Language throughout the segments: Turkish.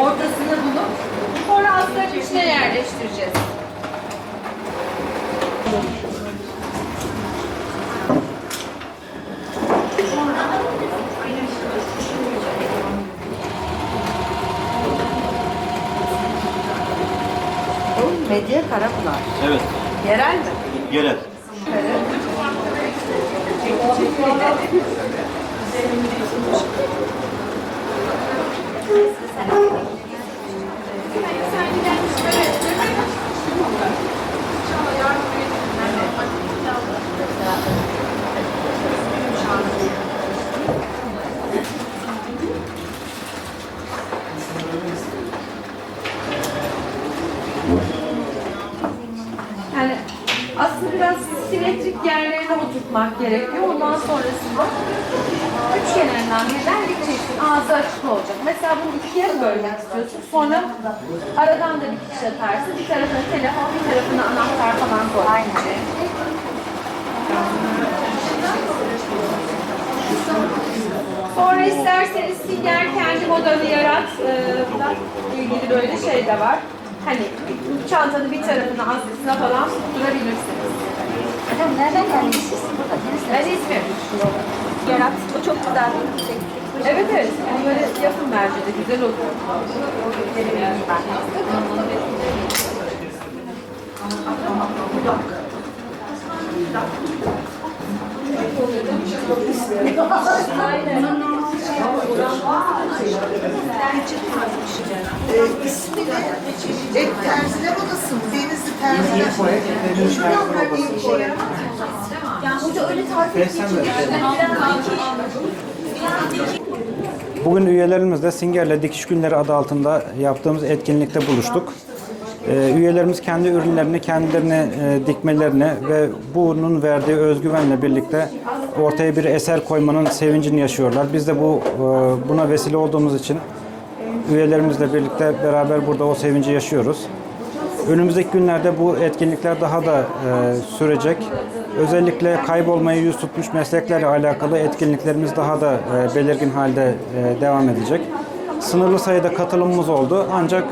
Ortasını bulup sonra askının içine yerleştireceğiz. Medya Karapınar. Evet, Yerel mi? yerel. Yani yerlerine oturtmak gerekiyor. Ondan sonrasında üç kenarından birden dikeceksin. Ağzı açık olacak. Mesela bunu ikiye bölmek istiyorsun? Sonra aradan da bir dikiş atarsın. Bir tarafına telefon, bir tarafına anahtar falan koy. Aynı şey. Sonra isterseniz Singer kendi modelini yarat. Ee, ilgili böyle şey de var. Hani çantanın bir tarafına aslısına falan tutturabilirsiniz. Efendim nereden geldiniz siz? Burada Ben? İzmir. Yarat. O çok güzel bir şey. Evet evet. Onları yapın bence de güzel olur. Ee, ismi de et terziler odası mı? Denizli öyle tarif ettiği için Bugün üyelerimizle Singer'le Dikiş Günleri adı altında yaptığımız etkinlikte buluştuk. Ee, üyelerimiz kendi ürünlerini kendilerine e, dikmelerini ve bunun verdiği özgüvenle birlikte ortaya bir eser koymanın sevincini yaşıyorlar. Biz de bu e, buna vesile olduğumuz için üyelerimizle birlikte beraber burada o sevinci yaşıyoruz. Önümüzdeki günlerde bu etkinlikler daha da e, sürecek. Özellikle kaybolmayı yüz tutmuş mesleklerle alakalı etkinliklerimiz daha da e, belirgin halde devam edecek. Sınırlı sayıda katılımımız oldu ancak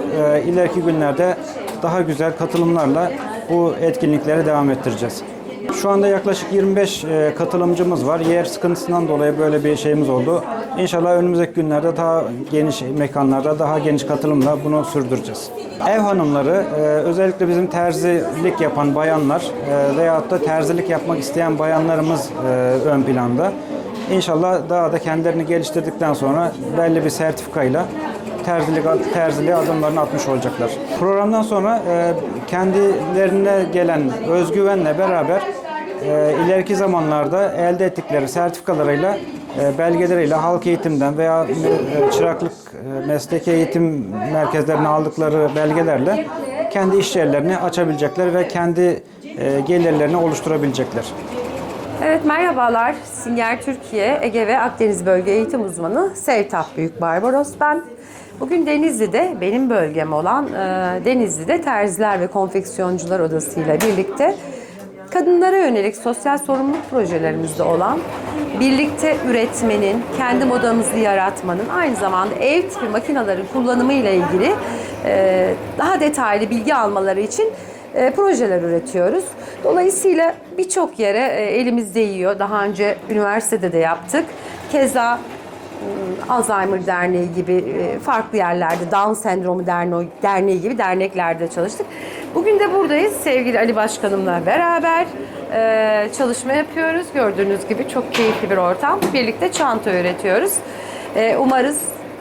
ileriki günlerde daha güzel katılımlarla bu etkinlikleri devam ettireceğiz. Şu anda yaklaşık 25 e, katılımcımız var. Yer sıkıntısından dolayı böyle bir şeyimiz oldu. İnşallah önümüzdeki günlerde daha geniş mekanlarda daha geniş katılımla bunu sürdüreceğiz. Ev hanımları, e, özellikle bizim terzilik yapan bayanlar e, veyahut da terzilik yapmak isteyen bayanlarımız ön planda. İnşallah daha da kendilerini geliştirdikten sonra belli bir sertifikayla terzilik, terziliğe adımlarını atmış olacaklar. Programdan sonra kendilerine gelen özgüvenle beraber e, ileriki zamanlarda elde ettikleri sertifikalarıyla, e, belgeleriyle halk eğitimden veya e, çıraklık e, mesleki eğitim merkezlerine aldıkları belgelerle kendi iş yerlerini açabilecekler ve kendi e, gelirlerini oluşturabilecekler. Evet merhabalar. Singer Türkiye, Ege ve Akdeniz Bölge Eğitim Uzmanı Sevtap Büyük Barbaros ben. Bugün Denizli'de benim bölgem olan e, Denizli'de Terziler ve Konfeksiyoncular Odası ile birlikte kadınlara yönelik sosyal sorumluluk projelerimizde olan birlikte üretmenin, kendi modamızı yaratmanın aynı zamanda ev tipi makinelerin kullanımı ile ilgili e, daha detaylı bilgi almaları için e, projeler üretiyoruz. Dolayısıyla birçok yere e, elimiz değiyor. Daha önce üniversitede de yaptık. Keza Alzheimer Derneği gibi e, farklı yerlerde, Down Sendromu Derneği, Derneği gibi derneklerde çalıştık. Bugün de buradayız sevgili Ali Başkanımla beraber e, çalışma yapıyoruz. Gördüğünüz gibi çok keyifli bir ortam. Birlikte çanta üretiyoruz. E, Umarız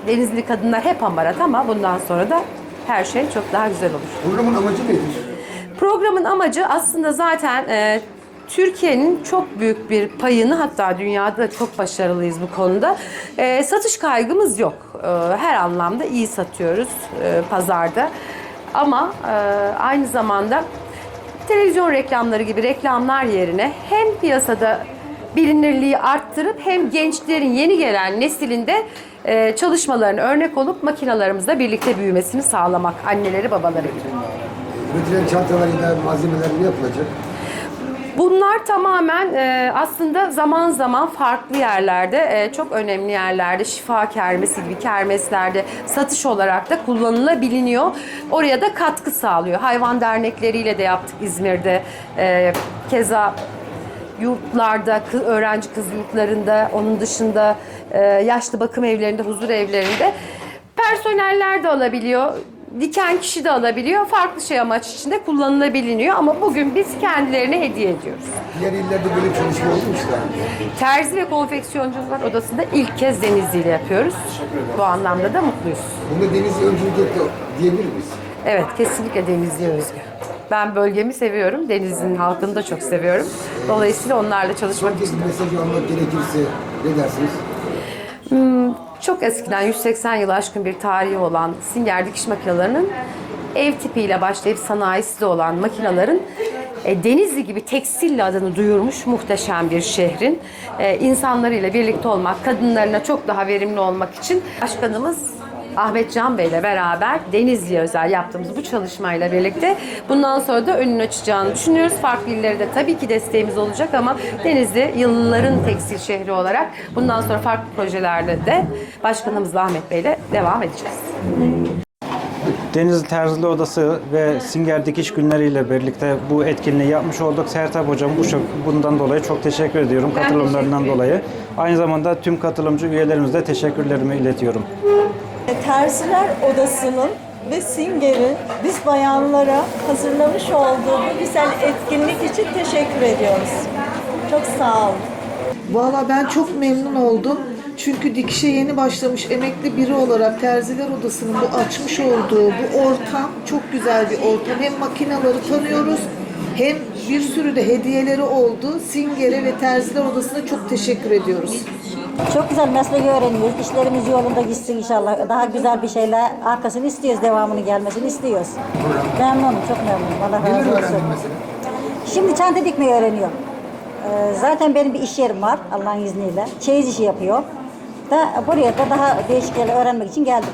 Denizli kadınlar hep amarat ama bundan sonra da her şey çok daha güzel olur. Programın amacı nedir? Programın amacı aslında zaten e, Türkiye'nin çok büyük bir payını hatta dünyada da çok başarılıyız bu konuda. E, satış kaygımız yok. e, her anlamda iyi satıyoruz e, pazarda. Ama e, aynı zamanda televizyon reklamları gibi reklamlar yerine hem piyasada bilinirliği arttırıp hem gençlerin yeni gelen neslinde e, çalışmalarına örnek olup makinalarımızla birlikte büyümesini sağlamak anneleri babaları gibi. Üretilen çantalarıyla malzemeler ne yapılacak? Bunlar tamamen e, aslında zaman zaman farklı yerlerde, e, çok önemli yerlerde, şifa kermesi gibi kermeslerde satış olarak da kullanılabiliyor. Oraya da katkı sağlıyor. Hayvan dernekleriyle de yaptık İzmir'de. E, keza yurtlarda, öğrenci kız yurtlarında, onun dışında e, yaşlı bakım evlerinde, huzur evlerinde personeller de alabiliyor. Diken kişi de alabiliyor. Farklı şey amaç içinde kullanılabiliyor ama bugün biz kendilerine hediye ediyoruz. Diğer illerde böyle çalışma oldu mu işte? Terzi ve konfeksiyoncular odasında ilk kez Denizli ile yapıyoruz. Bu anlamda da mutluyuz. Bunda Denizli öncülük etti diyebilir miyiz? Evet, kesinlikle Denizli özgü. Ben bölgemi seviyorum. Denizli'nin halkını da çok seviyorum. Dolayısıyla onlarla çalışmak Son kez bir mesajı almak gerekirse ne dersiniz? Çok eskiden 180 yıl aşkın bir tarihi olan Singer dikiş makinelerinin ev tipiyle başlayıp sanayisi olan makinelerin e, Denizli gibi tekstille adını duyurmuş muhteşem bir şehrin e, insanlarıyla birlikte olmak, kadınlarına çok daha verimli olmak için. Başkanımız Ahmet Can Bey ile beraber Denizli'ye özel yaptığımız bu çalışmayla birlikte bundan sonra da önünü açacağını düşünüyoruz. Farklı illere de tabii ki desteğimiz olacak ama Denizli yılların tekstil şehri olarak bundan sonra farklı projelerle de başkanımız Ahmet Bey ile devam edeceğiz. Denizli Terzili Odası ve Singer Dikiş Günleri ile birlikte bu etkinliği yapmış olduk. Sertab Hocam bu çok, bundan dolayı çok teşekkür ediyorum Ben katılımlarından teşekkür dolayı. Aynı zamanda tüm katılımcı üyelerimize teşekkürlerimi iletiyorum. Terziler Odası'nın ve Singer'in biz bayanlara hazırlamış olduğu bu güzel etkinlik için teşekkür ediyoruz. Çok sağ olun. Valla ben çok memnun oldum. Çünkü dikişe yeni başlamış emekli biri olarak Terziler Odası'nın bu açmış olduğu bu ortam çok güzel bir ortam. Hem makinaları tanıyoruz hem bir sürü de hediyeleri oldu. Singer'e ve Terziler Odası'na çok teşekkür ediyoruz. Çok güzel mesleği öğreniyoruz. İşlerimiz yolunda gitsin inşallah. Daha güzel bir şeyler arkasını istiyoruz, devamını gelmesini istiyoruz. Memnunum, çok memnunum. Allah razı olsun. Şimdi çanta dikmeyi öğreniyorum. Ee, zaten benim bir iş yerim var Allah'ın izniyle. Çeyiz işi yapıyor. Da buraya da daha değişik yerler öğrenmek için geldim.